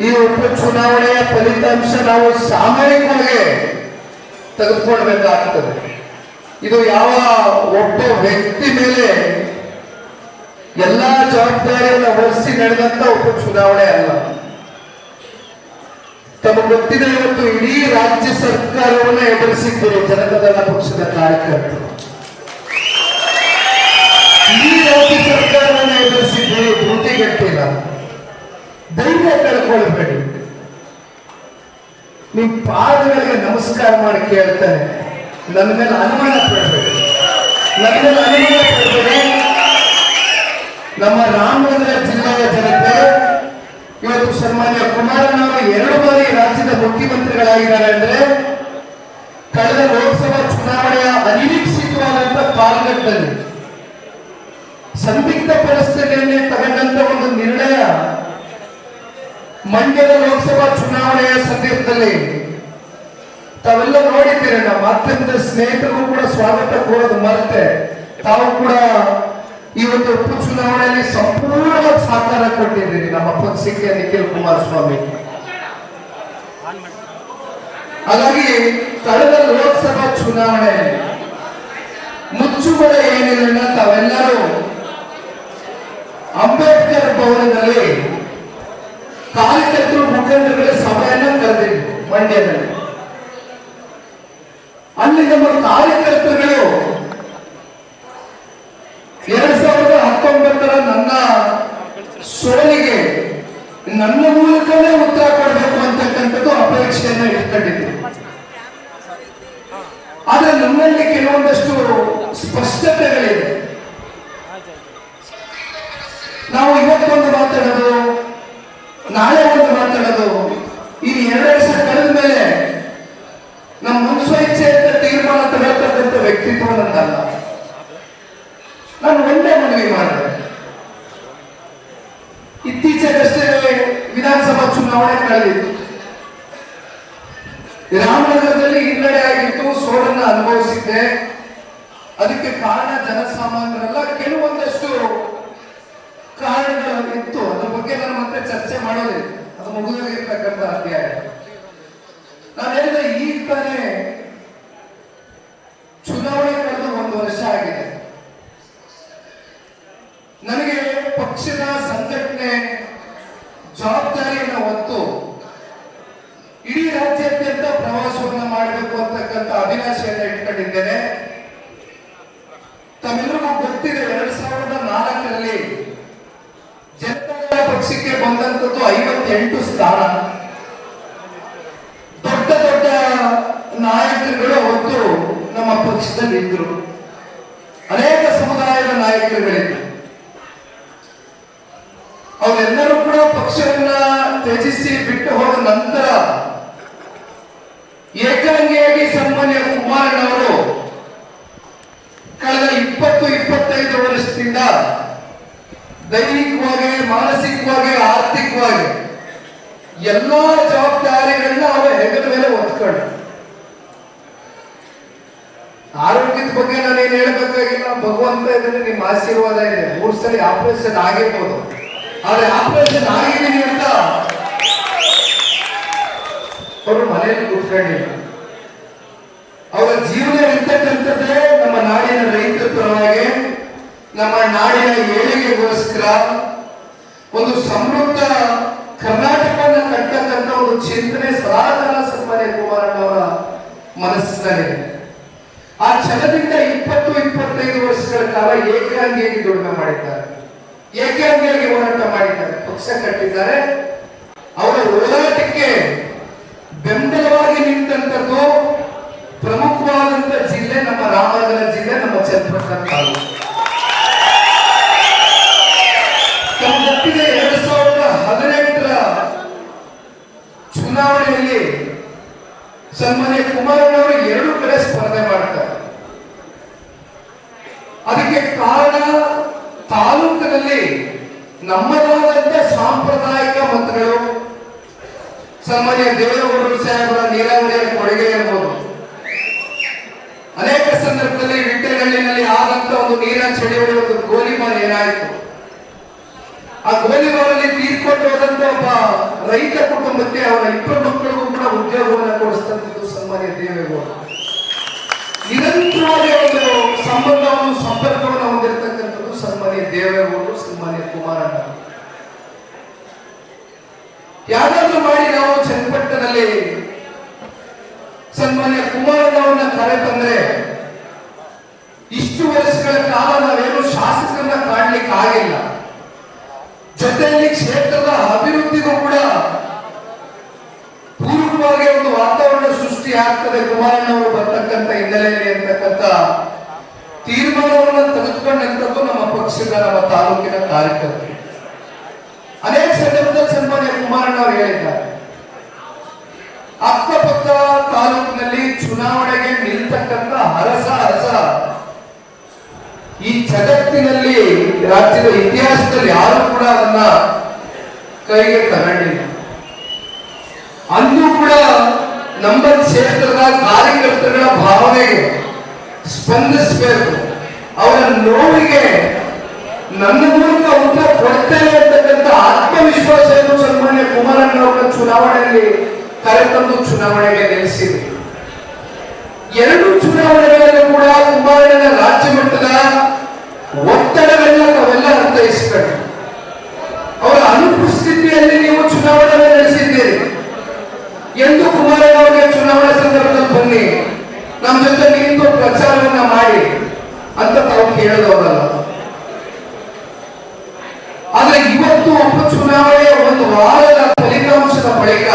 ಈ ಉಪಚುನಾವಣೆಯ ಫಲಿತಾಂಶ ನಾವು ಸಾಮೂಹಿಕವಾಗಿ ತೆಗೆದುಕೊಳ್ಬೇಕಾಗ್ತದೆ. ಇದು ಯಾವ ಒಬ್ಬ ವ್ಯಕ್ತಿ ಮೇಲೆ ಎಲ್ಲಾ ಜವಾಬ್ದಾರಿಯನ್ನು ಹೊರಿಸಿ ನಡೆದಂತ ಉಪಚುನಾವಣೆ ಅಲ್ಲ. ತಮ್ಮ ಗೊತ್ತಿದೆ ಇವತ್ತು ಇಡೀ ರಾಜ್ಯ ಸರ್ಕಾರವನ್ನು ಎದುರಿಸಿದ್ದೀರಿ ಜನತಾದಳ ಪಕ್ಷದ ಕಾರ್ಯಕರ್ತರು. ಇಡೀ ರಾಜ್ಯ ಸರ್ಕಾರವನ್ನು ಎದುರಿಸಿದ್ದೀರಿ ಧೃತಿಗೆಟ್ಟಿಲ್ಲ ಧೈರ್ಯ ಕಳ್ಕೊಳ್ಬೇಡಿ. ನಿಮ್ ಪಾದಗಳಿಗೆ ನಮಸ್ಕಾರ ಮಾಡಿ ಕೇಳ್ತಾರೆ ನನ್ನ ಮೇಲೆ ಅನುಮಾನ ಪಡಬೇಡಿ. ನನ್ನ ಮೇಲೆ ಅನುಮಾನ ನಮ್ಮ ರಾಮನಗರ ಜಿಲ್ಲೆಯ ಜನತೆ, ಇವತ್ತು ಸನ್ಮಾನ್ಯ ಕುಮಾರನವರು ಎರಡು ಬಾರಿ ರಾಜ್ಯದ ಮುಖ್ಯಮಂತ್ರಿಗಳಾಗಿದ್ದಾರೆ ಅಂದ್ರೆ, ಕಳೆದ ಲೋಕಸಭಾ ಚುನಾವಣೆಯ ಅನಿರೀಕ್ಷಿತವಾದಂತ ಕಾಲಘಟ್ಟದಲ್ಲಿ ಸಂದಿಗ್ಧ ಪರಿಸ್ಥಿತಿಯಲ್ಲಿ ತಗೊಂಡಂತ ಒಂದು ನಿರ್ಣಯ ಮಂಡ್ಯದ ಲೋಕಸಭಾ ಚುನಾವಣೆಯ ಸಂದರ್ಭದಲ್ಲಿ ತಾವೆಲ್ಲ ನೋಡಿದ್ದೀರಿ, ನಮ್ಮ ಮಾಧ್ಯಮದ ಸ್ನೇಹಿತರಿಗೂ ಕೂಡ ಸ್ವಾಗತ ಕೋರೋದು ಮರೆತೆ. ತಾವು ಕೂಡ ಈ ಒಂದು ಉಪಚುನಾವಣೆಯಲ್ಲಿ ಸಂಪೂರ್ಣವಾಗಿ ಸಹಕಾರ ಕೊಟ್ಟಿದ್ದೀರಿ, ನಮ್ಮ ಪಕ್ಷಕ್ಕೆ ನಿಖಿಲ್ ಕುಮಾರಸ್ವಾಮಿ. ಹಾಗಾಗಿ ಕಳೆದ ಲೋಕಸಭಾ ಚುನಾವಣೆ ಮುಚ್ಚುಮರೆ ಏನಿಲ್ಲ ತಾವೆಲ್ಲರೂ ಸ್ಪಷ್ಟತೆಗಳಿದೆ ಅದಕ್ಕೆ ಕಾರಣ ಜನಸಾಮಾನ್ಯರೆಲ್ಲ ಕೆಲವೊಂದಷ್ಟು ಕಾರಣಗಳು ಇತ್ತು ಅದ್ರ ಬಗ್ಗೆ ನಾನು ಮತ್ತೆ ಚರ್ಚೆ ಮಾಡೋದಿಲ್ಲ ಅದು ಮುಗಿದೋಗಿರ್ತಕ್ಕಂಥ ಅಧ್ಯಾಯ ನಾನು ಹೇಳಿದೆ ಈಗ ತಾನೇ ಚುನಾವಣೆ ಕಳೆದು ಒಂದು ವರ್ಷ ಆಗಿದೆ ನನಗೆ ಪಕ್ಷದ ಸಂಘಟನೆ ಜವಾಬ್ದಾರಿಯನ್ನು ಹೊತ್ತು ಇಡೀ ರಾಜ್ಯಾದ್ಯಂತ ಪ್ರವಾಸವನ್ನು ಮಾಡಬೇಕು ಅಂತಕ್ಕಂಥ ಅಭಿಲಾಷೆಯನ್ನು ಇಟ್ಕೊಂಡಿದ್ದೇನೆ ತಮ್ಮೆಲ್ಲರಿಗೂ ಗೊತ್ತಿದೆ ಎರಡ್ ಸಾವಿರದ ನಾಲ್ಕರಲ್ಲಿ ಜನತಾದಳ ಪಕ್ಷಕ್ಕೆ ಬಂದಂತದ್ದು ಐವತ್ತೆಂಟು ಸ್ಥಾನ. ದೊಡ್ಡ ದೊಡ್ಡ ನಾಯಕರುಗಳು ಅವತ್ತು ನಮ್ಮ ಪಕ್ಷದಲ್ಲಿ ಇದ್ರು. ಅನೇಕ ಸಮುದಾಯದ ನಾಯಕರುಗಳಿದ್ರು. ಅವರೆಲ್ಲರೂ ಕೂಡ ಪಕ್ಷವನ್ನ ತ್ಯಜಿಸಿ ಬಿಟ್ಟು ಹೋದ ನಂತರ ಏಕಾಂಗಿಯಾಗಿ ಸನ್ಮಾನ್ಯ ಕುಮಾರಣ್ಣವರು ಕಳೆದ ಇಪ್ಪತ್ತು, ಇಪ್ಪತ್ತೈದು ವರ್ಷದಿಂದ ದೈಹಿಕವಾಗಿ, ಮಾನಸಿಕವಾಗಿ, ಆರ್ಥಿಕವಾಗಿ ಎಲ್ಲಾ ಜವಾಬ್ದಾರಿಗಳನ್ನ ಅವರ ಹೆಗಲ ಮೇಲೆ ಒತ್ಕೊಂಡ ಆರೋಗ್ಯದ ಬಗ್ಗೆ ನಾನೇನು ಹೇಳ್ಬೇಕಾಗಿಲ್ಲ, ಭಗವಂತ ಇದನ್ನ ನಿಮ್ಮ ಆಶೀರ್ವಾದ ಇದೆ. ಮೂರ್ ಸಲ ಆಪರೇಷನ್ ಆಗಿರ್ಬೋದು. ಆದ್ರೆ ಆಪರೇಷನ್ ಆಗಿದ್ದೀನಿ ಅಂತ ಅವರು ಮನೆಯಲ್ಲಿ ಕೂತ್ಕೊಂಡಿಲ್ಲ. ಅವರ ಜೀವನ ಇರ್ತಕ್ಕಂಥದ್ದೇ ನಮ್ಮ ನಾಡಿನ ರೈತರ ಪರವಾಗಿ, ನಮ್ಮ ನಾಡಿನ ಏಳಿಗೆಗೋಸ್ಕರ ಒಂದು ಸಮೃದ್ಧ ಕರ್ನಾಟಕವನ್ನು ಕಟ್ಟತಕ್ಕಂಥ ಒಂದು ಚಿಂತನೆ ಸದಾಕಾಲ ಸನ್ಮಾನ್ಯ ಕುಮಾರಣ್ಣವರ ಮನಸ್ಸಿನಲ್ಲಿದೆ ಆ ಛಲದಿಂದ ಇಪ್ಪತ್ತು, ಇಪ್ಪತ್ತೈದು ವರ್ಷಗಳ ಕಾಲ ಏಕಾಂಗಿಯಾಗಿ ದುಡಿಮೆ ಮಾಡಿದ್ದಾರೆ. ಏಕಾಂಗಿಯಾಗಿ ಹೋರಾಟ ಮಾಡಿದ್ದಾರೆ. ಪಕ್ಷ ಕಟ್ಟಿದ್ದಾರೆ. ಅವರ ಹೋರಾಟಕ್ಕೆ ಬೆಂಬಲವಾಗಿ ನಿಂತಂಥದ್ದು ಪ್ರಮುಖವಾದಂತ ಜಿಲ್ಲೆ ನಮ್ಮ ರಾಮನಗರ ಜಿಲ್ಲೆ, ನಮ್ಮ ಚಂದ್ರಪಟ್ಟಣ ತಾಲೂಕು ತಮ್ಗೆ ಗೊತ್ತಿದೆ ಎರಡ್ ಸಾವಿರದ ಹದಿನೆಂಟರ ಚುನಾವಣೆಯಲ್ಲಿ ಸನ್ಮಾನ್ಯ ಕುಮಾರಣ್ಣವರು ಎರಡು ಕಡೆ ಸ್ಪರ್ಧೆ ಮಾಡ್ತಾರೆ. ಅದಕ್ಕೆ ಕಾರಣ ತಾಲೂಕಿನಲ್ಲಿ ನಮ್ಮದಾದಂತ ಸಾಂಪ್ರದಾಯಿಕ ಮತಗಳು ಸನ್ಮಾನ್ಯ ದೇವೇಗೌಡರು ಸಾಹೇಬರ ನೀರಾವರಿಯ ಕೊಡುಗೆ ಇರಬಹುದು ಅನೇಕ ಸಂದರ್ಭದಲ್ಲಿ ವಿಟ್ಟೆಹಳ್ಳಿನಲ್ಲಿ ಆದಂತ ಒಂದು ನೀರಿನ ಚಳಿ ಒಂದು ಗೋಲಿಮಾನ್ ಏನಾಯಿತು? ಆ ಗೋಲಿಬಾರಲ್ಲಿ ತೀರ್ಕೊಂಡು ಹೋದಂತ ಒಬ್ಬ ರೈತ ಕುಟುಂಬಕ್ಕೆ ಅವರ ಇಬ್ಬರು ಮಕ್ಕಳಿಗೂ ಕೂಡ ಉದ್ಯೋಗವನ್ನು ಕೊಡಿಸ್ತಂಥದ್ದು ಸನ್ಮಾನ್ಯ ದೇವೇಗೌಡ. ನಿರಂತರವಾಗಿ ಒಂದು ಸಂಬಂಧವನ್ನು, ಸಂಪರ್ಕವನ್ನು ಹೊಂದಿರತಕ್ಕಂಥದ್ದು ಸನ್ಮಾನ್ಯ ದೇವೇಗೌಡರು ಸನ್ಮಾನ್ಯ ಕುಮಾರಣ್ಣ. ಯಾರಾದ್ರೂ ಮಾಡಿ ನಾವು ಚನ್ನಪಟ್ಟಣದಲ್ಲಿ ಸನ್ಮಾನ್ಯ ಕುಮಾರಣ್ಣವನ್ನ ಕರೆ ತಂದ್ರೆ ಅಂತಕ್ಕಂಥ ತೀರ್ಮಾನವನ್ನು ತೆಗೆದುಕೊಂಡಂಥದ್ದು ನಮ್ಮ ಪಕ್ಷದ, ನಮ್ಮ ತಾಲೂಕಿನ ಕಾರ್ಯಕರ್ತರು. ಅನೇಕ ಸಂದರ್ಭದಲ್ಲಿ ಸನ್ಮಾನ್ಯ ಕುಮಾರಣ್ಣ ಅವರು ಹೇಳಿದ್ದಾರೆ. ಅಕ್ಕಪಕ್ಕ ತಾಲೂಕಿನಲ್ಲಿ ಚುನಾವಣೆಗೆ ನಿಲ್ತಕ್ಕಂಥ ಹರಸ ಹರಸ ಈ ಜಗತ್ತಿನಲ್ಲಿ, ರಾಜ್ಯದ ಇತಿಹಾಸದಲ್ಲಿ ಯಾರು ಕೂಡ ಅದನ್ನ ಕೈಗೆ ತಗೊಂಡಿಲ್ಲ. ಅಂದು ಕೂಡ ನಮ್ಮ ಕ್ಷೇತ್ರದ ಕಾರ್ಯಕರ್ತರ ಭಾವನೆಗೆ ಸ್ಪಂದಿಸಬೇಕು. ಅವರ ನೋವಿಗೆ ನನ್ನ ಮೂಲಕ ಉತ್ತರ ಕೊಡ್ತೇನೆ ಅಂತಕ್ಕಂಥ ಆತ್ಮವಿಶ್ವಾಸವನ್ನು ಸನ್ಮಾನ್ಯ ಕುಮಾರಣ್ಣ ಅವರ ಚುನಾವಣೆಯಲ್ಲಿ ಕರೆತಂದು ಚುನಾವಣೆಗೆ ನೆಲೆಸಿದೆ. ಎರಡು ಚುನಾವಣೆಗಳಲ್ಲಿ ಕೂಡ ಕುಮಾರಣ್ಣನ ರಾಜ್ಯ ಮಟ್ಟದ ಒತ್ತಡಗಳನ್ನ ತಾವೆಲ್ಲ ಅರ್ಥೈಸಿಕೊಂಡು ಅವರ ಅನುಪಸ್ಥಿತಿಯಲ್ಲಿ ನೀವು ಚುನಾವಣೆ ನಡೆಸಿದ್ದೀರಿ. ಎಂದು ಕುಮಾರಣ್ಣ ಅವರಿಗೆ ಚುನಾವಣಾ ಸಂದರ್ಭದಲ್ಲಿ ಬನ್ನಿ. ನಮ್ಮ ಜೊತೆ ನಿಂತು ತಾವು ಕೇಳಿದವರಲ್ಲ. ಆದ್ರೆ ಇವತ್ತು ಉಪಚುನಾವಣೆಯ ಒಂದು ವಾರದ ಫಲಿತಾಂಶದ ಬಳಿಕ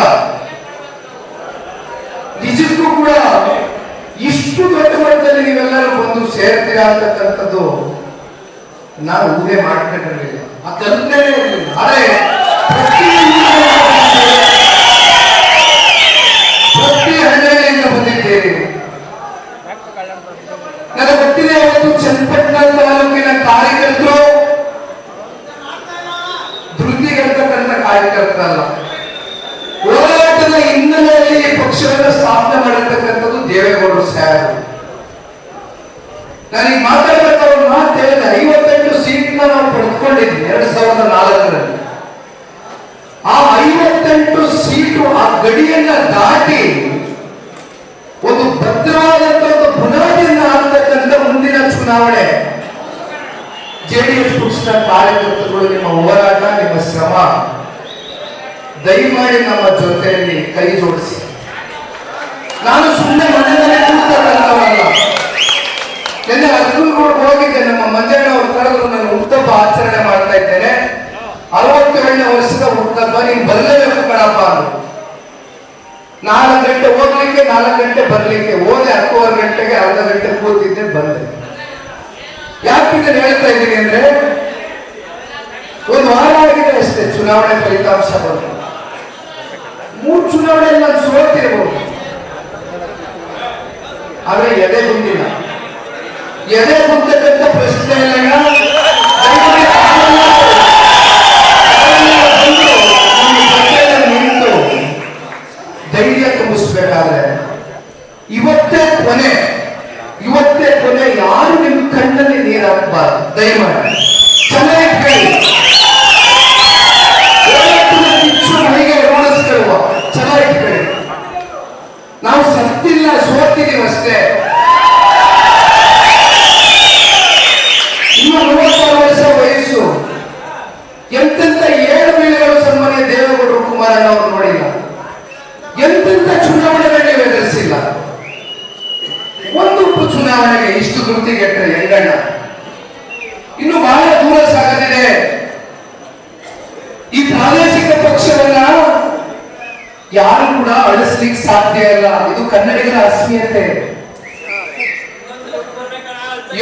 ನಿಜಕ್ಕೂ ಕೂಡ ಇಷ್ಟು ದೊಡ್ಡ ಮಟ್ಟದಲ್ಲಿ ನೀವೆಲ್ಲರೂ ಬಂದು ಸೇರ್ತೀರಾ ಅಂತಕ್ಕಂಥದ್ದು ನಾನು ಊಹೆ ಮಾಡ್ಕೊಂಡಿರಲಿಲ್ಲ. ಆ ಕಲ್ಪನೆ ಇರಲಿಲ್ಲ ಆದ್ರೆ ಪ್ರತಿ ಪ್ರತಿ ಹಳ್ಳಿಯಿಂದ ಬಂದಿದ್ದೇನೆ ಕಾರ್ಯಕರ್ತರಲ್ಲ ಹೋರಾಟದ ಹಿನ್ನೆಲೆಯಲ್ಲಿ ಈ ಪಕ್ಷವನ್ನು ಸ್ಥಾಪನೆ ಮಾಡಿರ್ತಕ್ಕಂಥದ್ದು ದೇವೇಗೌಡರು ಸಾಹೇಬರು ನನಗೆ ಒಂದು ಮಾತು ಹೇಳಿದೆ ಐವತ್ತೆಂಟು ಸೀಟ್ನ ನಾವು ಪಡೆದುಕೊಂಡಿದ್ವಿ ಎರಡ್ ಸಾವಿರದ ನಾಲ್ಕರಲ್ಲಿ. ಆ ಐವತ್ತೆಂಟು ಸೀಟು ಆ ಗಡಿಯನ್ನ ದಾಟಿ ಒಂದು ಭದ್ರವಾದಂತ ಒಂದು ಬುನಾದಿಯನ್ನ ಆಗ್ತಕ್ಕಂಥ ಮುಂದಿನ ಚುನಾವಣೆ. ಜೆಡಿಎಸ್ ಪಕ್ಷದ ಕಾರ್ಯಕರ್ತರುಗಳು ನಿಮ್ಮ ಹೋರಾಟ, ನಿಮ್ಮ ಶ್ರಮ. ದಯಮಾಡಿ ನಮ್ಮ ಜೊತೆಯಲ್ಲಿ ಕೈ ಜೋಡಿಸಿ. ನಾನು ಸುಮ್ಮನೆ ಮನೆಯಲ್ಲೇ ಕೂತಲ್ಲ ನಿನ್ನೆ ಕೂಡ ಹೋಗಿದ್ದೆ, ನಮ್ಮ ಮಂಜಣ್ಣ ಅವ್ರು ಕರೆದ್ರು ನಾನು ಹುಟ್ಟಬ್ಬ ಆಚರಣೆ ಮಾಡ್ತಾ ಇದ್ದೇನೆ. ಅರವತ್ತೇಳನೇ ವರ್ಷದ ಹುಟ್ಟಬ್ಬ ನೀನ್ ಬರಲೇಬೇಕು ಕಣಪ್ಪ ನಾಲ್ಕು ಗಂಟೆ ಹೋಗ್ಲಿಕ್ಕೆ, ನಾಲ್ಕು ಗಂಟೆ ಬರ್ಲಿಕ್ಕೆ, ಹೋದೆ ಹತ್ತುವರೆ ಗಂಟೆಗೆ ಅರ್ಧ ಗಂಟೆ ಕೂತಿದ್ದೆ, ಬಂದೆ. ಯಾಕೆ ನಾನು ಹೇಳ್ತಾ ಇದ್ದೀನಿ ಅಂದ್ರೆ, ಒಂದು ವಾರ ಆಗಿದೆ ಅಷ್ಟೇ, ಚುನಾವಣೆ ಫಲಿತಾಂಶ ಬಂತು. ಮೂರು ಚುನಾವಣೆಯಲ್ಲಿ ನಾನು ಸೋತಿರ್ಬೋದು. ಆದ್ರೆ ಎದೆ ಬಂದಿಲ್ಲ ಎದೆ ಕುಂತಕ್ಕಂಥ ಪ್ರಶ್ನೆ ಇಲ್ಲ ದಯಮಾಡಿ ತಾವೆಲ್ಲ ತಾವೆಲ್ಲ ಬಂದು ನಮ್ಮ ಜೊತೆಯಲ್ಲಿ ನಿಂತು ಧೈರ್ಯ ತುಂಬಿಸ್ಬೇಕಾದ್ರೆ ಇವತ್ತೇ ಕೊನೆ ಇವತ್ತೇ ಕೊನೆ ಯಾರು ನಿಮ್ಮ ಕಣ್ಣಲ್ಲಿ ನೀರು ಹಾಕಬಾರ್ದು ದಯಮಾಡಿ ಚೆನ್ನಾಗಿ ಕೇಳಿ ಹೋರಾಟದ ಕಿಚ್ಚು ಮೈಗೆ ರೋಣಿಸ್ಕೊಳ್ಳುವ ಚೆನ್ನಾಗಿ ಕೇಳಿ ನಾವು ಸತ್ತಿಲ್ಲ ಸೋತಿದೀವಿ ಅಷ್ಟೇ ಇನ್ನು ಮೂವತ್ತಾರು ವರ್ಷ ವಯಸ್ಸು ಎಂತೆಂತ ಏಳು ಬೀಳುಗಳು ಸನ್ಮಾನ್ಯ ದೇವೇಗೌಡರು ಕುಮಾರಣ್ಣ ಅವರು ನೋಡಿಲ್ಲ ಎಂತೆಂತ ಚುನಾವಣೆಗಳನ್ನ ಎದುರಿಸಿಲ್ಲ ಒಂದು ಉಪ ಚುನಾವಣೆಗೆ ಇಷ್ಟು ಧೃತಿಗೆಟ್ಟರೆ ಹೆಂಗಣ್ಣ ಇನ್ನು ಬಹಳ ದೂರ ಸಾಗದಿದೆ ಈ ಪ್ರಾದೇಶಿಕ ಪಕ್ಷವನ್ನ ಯಾರು ಕೂಡ ಅಳಿಸ್ಲಿಕ್ಕೆ ಸಾಧ್ಯ ಇಲ್ಲ. ಇದು ಕನ್ನಡಿಗರ ಅಸ್ಮಿಯತೆ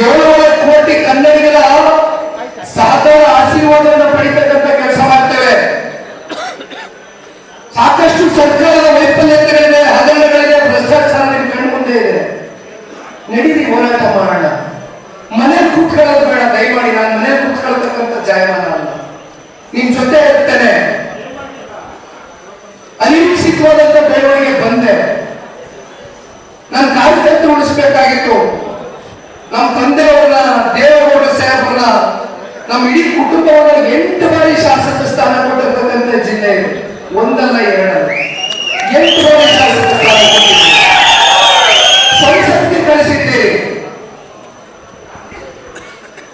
ಏಳುವರೆ ಕೋಟಿ ಕನ್ನಡಿಗರ ಸಹಕಾರ ಆಶೀರ್ವಾದವನ್ನು ಪಡಿತಕ್ಕಂಥ ಕೆಲಸ ಮಾಡ್ತೇವೆ ಸಾಕಷ್ಟು ಸರ್ಕಾರದ ವೈಫಲ್ಯತೆಗಳಿದೆ ಹಗರಣಗಳಿದೆ ಭ್ರಷ್ಟಾಚಾರ ನಿಮ್ ಕಣ್ಣು ಮುಂದೆ ಇದೆ ನಡೀರಿ ಹೋರಾಟ ಮಾಡೋಣ ಮನೆ ಕೂತ್ಕೊಳ್ಳೋದು ಬೇಡ ದಯಮಾಡಿ ನಾನು ಮನೆ ಕೂತ್ಕೊಳ್ತಕ್ಕಂಥ ಜಾಯಮಾನ ಅಲ್ಲ ನಿಮ್ ಜೊತೆ ಇರ್ತೇನೆ ಅನಿರೀಕ್ಷಿತವಾದಂತ ಬೆಳವಣಿಗೆ ಬಂದೆ ನಾನು ಕಾರ್ಯಕರ್ತರು ಉಳಿಸ್ಬೇಕಾಗಿತ್ತು ನಮ್ಮ ತಂದೆಯವ್ರನ್ನ ದೇವೇಗೌಡ ಸಾಹೇಬ್ರನ್ನ ನಮ್ಮ ಇಡೀ ಕುಟುಂಬವನ್ನ ಎಂಟು ಬಾರಿ ಶಾಸಕ ಸ್ಥಾನ ಕೊಟ್ಟಿರ್ತಕ್ಕಂಥ ಜಿಲ್ಲೆ ಒಂದಲ್ಲ ಎರಡಲ್ಲ. ಎಂಟು ಬಾರಿ ಶಾಸಕ ಸ್ಥಾನ. ಸಂಸತ್ಗೆ ಕಳಿಸಿದ್ದೀರಿ.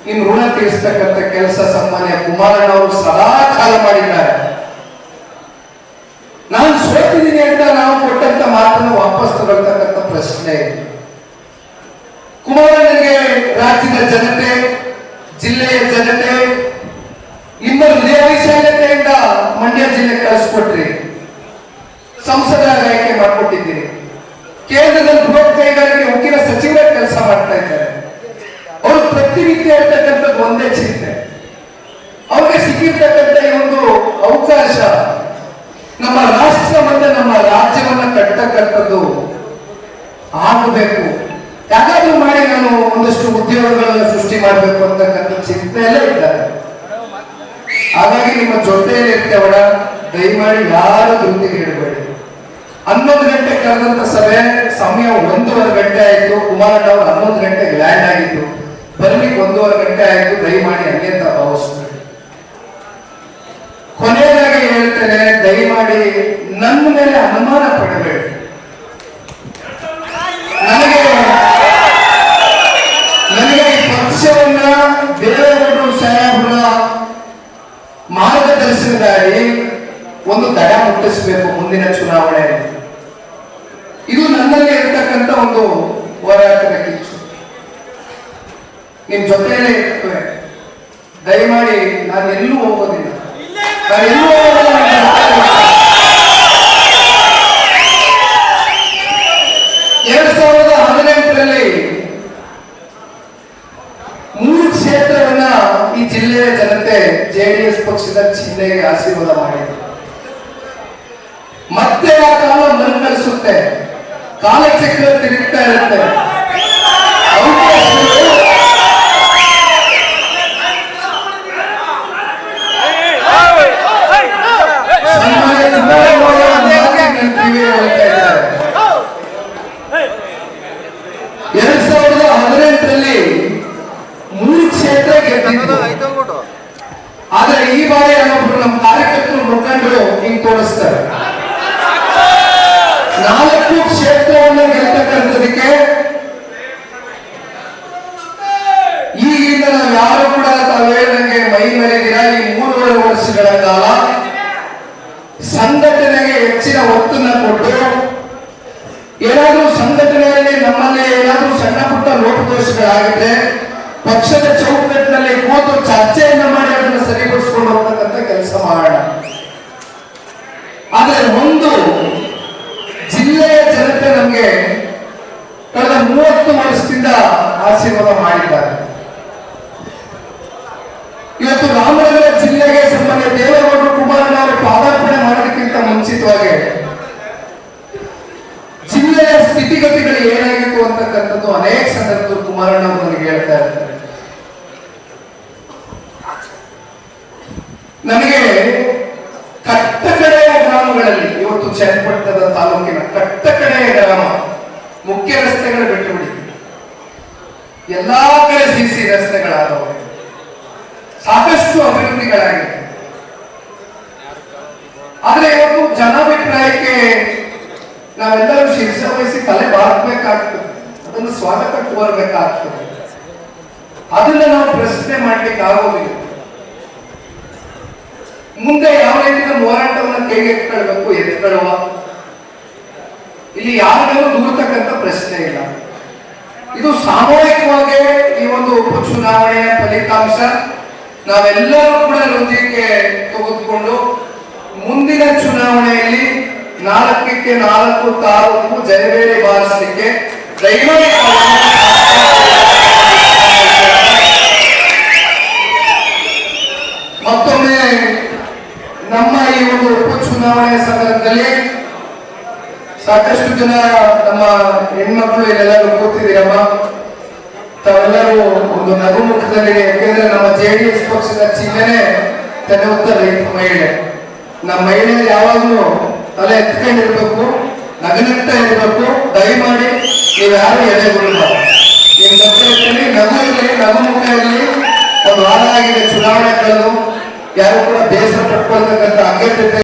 ಇನ್ನು ಋಣ ತೀರಿಸ್ತಕ್ಕಂಥ ಕೆಲಸ ಸನ್ಮಾನ್ಯ ಕುಮಾರಣ್ಣ ಅವರು ಸದಾ ಕಾಲ ಮಾಡಿದ್ದಾರೆ. ನಾನು ಸೋತಿದ್ದೀನಿ ಅಂತ ನಾವು ಕೊಟ್ಟಂತ ಮಾತನ್ನು ವಾಪಸ್ ತಗೊಳ್ತಕ್ಕಂಥ ಪ್ರಶ್ನೆ ಇದೆ ಕುಮಾರಣ್ಣನಿಗೆ ರಾಜ್ಯದ ಜನತೆ, ಜಿಲ್ಲೆಯ ಜನತೆ ನಿಮ್ಮ ಹೃದಯ ವೈಶಾಲ್ಯತೆಯಿಂದ ಮಂಡ್ಯ ಜಿಲ್ಲೆ ಕಳಿಸ್ಕೊಟ್ರಿ. ಸಂಸದರಾಗಿ ಆಯ್ಕೆ ಮಾಡಿಕೊಟ್ಟಿದ್ದೀರಿ ಕೇಂದ್ರದಲ್ಲಿ ಬೃಹತ್ ಕೈಗಾರಿಕೆ ಉಕ್ಕಿನ ಸಚಿವರ ಕೆಲಸ ಮಾಡ್ತಾ ಇದ್ದಾರೆ. ಅವರು ಪ್ರತಿನಿತ್ಯ ಇರ್ತಕ್ಕಂಥದ್ದು ಒಂದೇ ಚಿಂತೆ. ಅವ್ರಿಗೆ ಸಿಕ್ಕಿರ್ತಕ್ಕಂಥ ಈ ಒಂದು ಅವಕಾಶ ನಮ್ಮ ರಾಷ್ಟ್ರ ಮತ್ತೆ ನಮ್ಮ ರಾಜ್ಯವನ್ನ ಕಟ್ಟತಕ್ಕಂಥದ್ದು ಆಗಬೇಕು. ಯಾಕಾದ್ರೂ ಮಾಡಿ ನಾನು ಒಂದಷ್ಟು ಉದ್ಯೋಗಗಳನ್ನ ಸೃಷ್ಟಿ ಮಾಡಬೇಕು ಅಂತಕ್ಕಂಥ ಎಲ್ಲ ಇದ್ದಾರೆ ಹಾಗಾಗಿ ನಿಮ್ಮ ಜೊತೆಯಲ್ಲಿ ಇರ್ತೇವಡ ದಯಮಾಡಿ ಯಾರು ದುಡ್ಡು ಇಡಬೇಡಿ ಹನ್ನೊಂದು ಗಂಟೆ ಕರೆದಂತ ಸಭೆ, ಸಮಯ ಒಂದೂವರೆ ಗಂಟೆ ಆಯಿತು. ಕುಮಾರಣ್ಣ ಅವರು ಹನ್ನೊಂದು ಗಂಟೆಗೆ ಲ್ಯಾಂಡ್ ಆಗಿತ್ತು ಬರ್ಲಿಕ್ಕೆ ಒಂದೂವರೆ ಗಂಟೆ ಆಯ್ತು. ದಯಮಾಡಿ ಅಂತ ಭಾವಿಸ್ಬೇಡಿ ಕೊನೆಯದಾಗಿ ಹೇಳ್ತೇನೆ, ದಯಮಾಡಿ ನನ್ನ ಮೇಲೆ ಅನುಮಾನ ಪಡಬೇಡಿ ದಡ ಮುಟ್ಟಿಸಬೇಕು ಮುಂದಿನ ಚುನಾವಣೆ ಇದು ನನ್ನಲ್ಲಿ ಇರತಕ್ಕಂತ ಒಂದು ಹೋರಾಟದ ಕಿಚ್ಚು. ನಿಮ್ ಜೊತೆಯಲ್ಲೇ ಇರ್ತವೆ. ದಯಮಾಡಿ ನಾನು ಎಲ್ಲೂ ಹೋಗೋದಿಲ್ಲ. ಎರಡ್ ಮೂರು ಕ್ಷೇತ್ರವನ್ನ ಈ ಜಿಲ್ಲೆಯ ಜನತೆ ಜೆಡಿಎಸ್ ಪಕ್ಷದ ಚಿಹ್ನೆಗೆ ಆಶೀರ್ವಾದ ಮಾಡಿದ್ರು. ಮತ್ತೆ ಆ ಕಾಲ ಮರುಕಳಿಸುತ್ತೆ? ಕಾಲಚಕ್ರ ತಿರುಗ್ತಾ ಇರುತ್ತೆ. ಸಾವಿರದ ಆದ್ರೆ ಈ ಬಾರಿ ನಮ್ಮ ಕಾರ್ಯಕರ್ತರು ಮುಖಂಡರು ಹಿಂಗ್ ತೋರಿಸ್ತಾರೆ. ನಾಲ್ಕು ಕ್ಷೇತ್ರವನ್ನು ಗೆಲ್ತಕ್ಕಂಥದಕ್ಕೆ ಈಗಿಂದ ನಾವು ಯಾರು ಕೂಡ ತಾವು ಹೇಳಿದಂಗೆ ಮೈ ಮರೆದಿರ ಈ ಮೂರುವರೆ ವರ್ಷಗಳ ಕಾಲ ಸಂಘಟನೆಗೆ ಹೆಚ್ಚಿನ ಒತ್ತನ್ನ ಕೊಟ್ಟು ಏನಾದರೂ ಸಂಘಟನೆಯಲ್ಲಿ ನಮ್ಮಲ್ಲಿ ಏನಾದರೂ ಸಣ್ಣ ಪುಟ್ಟ ಲೋಪದೋಷಗಳಾಗಿದ್ರೆ ಪಕ್ಷದ ಚೌಕಟ್ಟಿನಲ್ಲಿ ಕೂತು ಚರ್ಚೆಯನ್ನು ಮಾಡಿ ಅದನ್ನು ಸರಿಪಡಿಸಿಕೊಂಡು ಹೋಗ್ತಕ್ಕಂಥ ಕೆಲಸ ಮಾಡೋಣ ಆದ್ರೆ ಒಂದು ಜಿಲ್ಲೆಯ ಜನತೆ ನಮಗೆ ಕಳೆದ ವರ್ಷದಿಂದ ಆಶೀರ್ವಾದ ಮಾಡಿದ್ದಾರೆ. ಇವತ್ತು ರಾಮನಗರ ಜಿಲ್ಲೆಗೆ ಸಂಬಂಧ ದೇವೇಗೌಡರು ಕುಮಾರಣ್ಣ ಅವರು ಪಾದಾರ್ಪಣೆ ಮಾಡೋದಕ್ಕಿಂತ ಮುಂಚಿತವಾಗಿ ಜಿಲ್ಲೆಯ ಸ್ಥಿತಿಗತಿಗಳು ಏನಾಗಿತ್ತು ಅಂತಕ್ಕಂಥದ್ದು ಅನೇಕ ಸಂದರ್ಭದಲ್ಲಿ ಕುಮಾರಣ್ಣ ಅವರು ಹೇಳ್ತಾ ಇರ್ತಾರೆ ನಮಗೆ ಕಟ್ಟಕಡೆಯ ಗ್ರಾಮಗಳಲ್ಲಿ, ಇವತ್ತು ಚನ್ನಪಟ್ಟಣದ ತಾಲೂಕಿನ ಕಟ್ಟಕಡೆಯ ಗ್ರಾಮ ಮುಖ್ಯ ರಸ್ತೆಗಳು ಬಿಟ್ಟುಬಿಡಿ ಎಲ್ಲಾ ಕಡೆ ಸಿಸಿ ರಸ್ತೆಗಳಾದವು. ಸಾಕಷ್ಟು ಅಭಿವೃದ್ಧಿಗಳಾಗಿದೆ ಆದ್ರೆ ಇವತ್ತು ಜನಾಭಿಪ್ರಾಯಕ್ಕೆ ನಾವೆಲ್ಲರೂ ಶಿರಸ ವಹಿಸಿ ತಲೆ ಬಾರಬೇಕಾಗ್ತದೆ ಅದನ್ನು ಸ್ವಾಗತ ಕೋರಬೇಕಾಗ್ತದೆ ಅದನ್ನ ನಾವು ಪ್ರಶ್ನೆ ಮಾಡ್ಲಿಕ್ಕೆ ಆಗೋದಿಲ್ಲ. ಮುಂದೆ ಯಾವ ರೀತಿಯ ಹೋರಾಟವನ್ನು ಕೈಗೆ ಎತ್ಕೊಳ್ಬೇಕು ಎತ್ಕೊಳ್ಳುವ? ಇಲ್ಲಿ ಯಾರಿಗೂ ದೂರತಕ್ಕಂಥ ಪ್ರಶ್ನೆ ಇಲ್ಲ. ಇದು ಸಾಮೂಹಿಕವಾಗಿ ಈ ಒಂದು ಉಪಚುನಾವಣೆಯ ಫಲಿತಾಂಶ. ನಾವೆಲ್ಲರೂ ಕೂಡ ಹೃದಯಕ್ಕೆ ತೆಗೆದುಕೊಂಡು ಮುಂದಿನ ಚುನಾವಣೆಯಲ್ಲಿ ನಾಲ್ಕಕ್ಕೆ ನಾಲ್ಕು ತಾಲೂಕು ಜಯಬೇರಿ ಬಾರಿಸಲಿಕ್ಕೆ ಮತ್ತೊಮ್ಮೆ ನಮ್ಮ ಈ ಒಂದು ಉಪಚುನಾವಣೆಯ ಸಂದರ್ಭದಲ್ಲಿ ಸಾಕಷ್ಟು ಜನ ನಮ್ಮ ಹೆಣ್ಮಕ್ಳು ಇಲ್ಲೆಲ್ಲರೂ ಕೂತಿದ್ದೀರಮ್ಮ. ತಾವೆಲ್ಲರೂ ಒಂದು ನಗು ಮುಖದಲ್ಲಿ, ಯಾಕೆಂದ್ರೆ ನಮ್ಮ ಜೆಡಿಎಸ್ ಪಕ್ಷದ ಚಿಹ್ನೆನೆ ತನ್ನ ಉತ್ತರ ರೈತ ಮಹಿಳೆ. ನಮ್ಮ ಮಹಿಳೆ ಯಾವಾಗಲೂ ತಲೆ ಎತ್ಕೊಂಡಿರ್ಬೇಕು ನಗನಗ್ತ ಇರ್ಬೇಕು ದಯಮಾಡಿ ನೀವು ಯಾರು ಎದೆಗೊಳ್ಳಬಾರ್ದು ನಿಮ್ ಜೊತೆಯಲ್ಲಿ ನಗು ಇರಲಿ, ನಗು ಮುಖ ಇರಲಿ. ಒಂದು ವಾರ ಆಗಿದೆ ಚುನಾವಣೆ ಕಳೆದು, ಯಾರು ಕೂಡ ಬೇಸರ ಪಟ್ಕೊಳ್ತಕ್ಕಂಥ ಅಗತ್ಯತೆ